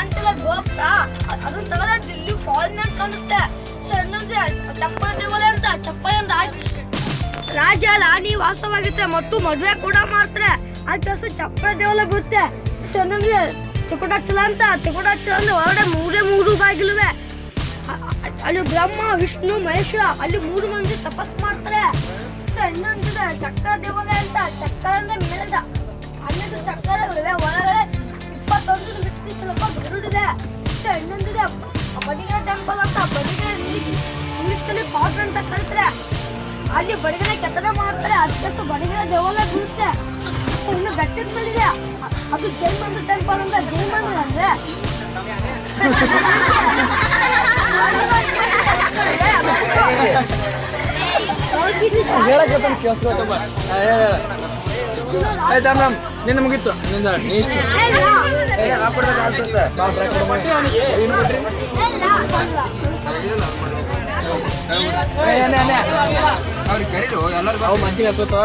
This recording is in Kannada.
ಕಾಣ್ತಿಲ್ಲ ಗೋಪುರ. ಅದನ್ನ ತೆಗೆದ್ರೆ ದಿಲ್ಲಿ ಫಾಲ್ ಮೇಲೆ ಕಾಣುತ್ತೆ. ಸರ್ ಇನ್ನೊಂದು ಚಪ್ಪಳ ದೇವಾಲಯ ಅಂತ ಚಪ್ಪಳ ಅಂತ ರಾಜ, ರಾಣಿ ವಾಸವಾಗಿರ್ತಾರೆ ಮತ್ತು ಮದುವೆ ಕೂಡ ಮಾಡ್ತಾರೆ. ಆ ಕೆಲಸ ಚಪ್ಪಳ ದೇವಾಲಯ ಬರುತ್ತೆ ಸಣ್ಣಗೆ ಇನ್ನೊಂದು ಚಕುಟಾಚಲ ಅಂತ. ಚಲ ಅಂದ್ರೆ ಹೊರಗಡೆ ಮೂರೇ ಮೂರು ಬಾಗಿಲುವೆ. ಅಲ್ಲಿ ಬ್ರಹ್ಮ, ವಿಷ್ಣು, ಮಹೇಶ್ವರ, ಅಲ್ಲಿ ಮೂರು ಮಂದಿ ತಪಸ್ ಮಾಡ್ತಾರೆ. ಸಣ್ಣ ಚಕ್ರ ದೇವಾಲಯ ಇನ್ನೊಂದಿದೆ ಬಡಿಗೆರೆ ಟೆಂಪಲ್ ಅಂತ ಬಡಿಗೆರೆ ಇಂಗ್ಲಿಷ್ ನಲ್ಲಿ ಪಾಟ್ ಅಂತ ಕರೀತಾರೆ ಅಲ್ಲಿ ಬಡಿಗೆರೆ ಕೆತ್ತನ ಮಾಡ್ತಾರೆ ಅದಕ್ಕೆ ಬಡಿಗೆರೆ ದೇವಾಲಯ ಬೀಳುತ್ತೆ ಸೊ ಇನ್ನು ಬೆಟ್ಟದ ಮೇಲಿದೆ ಅ- ಅದು ಜೈನ್ ಮಂದಿರ ಟೆಂಪಲ್ ಅಂತ ಜೈನ್ ಮಂದಿರ ಅಂದ್ರೆ ಹೇಳಕತ್ತ ಕೇಳಿಸ್ಕೊತಮ್ಮ ಆಯ್ತು ರಾಮ್ ನಿನ್ನ ಮುಗೀತು ನಿಂದ ಇಷ್ಟು ಏ, ಆ ಕೊಡ್ಬೇಕು ಆಗ್ತದೆ. ಬಾ, ಬ್ರೇಕ್ ಕೊಡು ಮಾಡಿ. ಏನು ಕೊಟ್ರಿ? ಏ, ಏನೇ, ಏನೇ. ಅವ್ ಮಂಚಿಗೆ ಹತ್ತುತ್ತೋ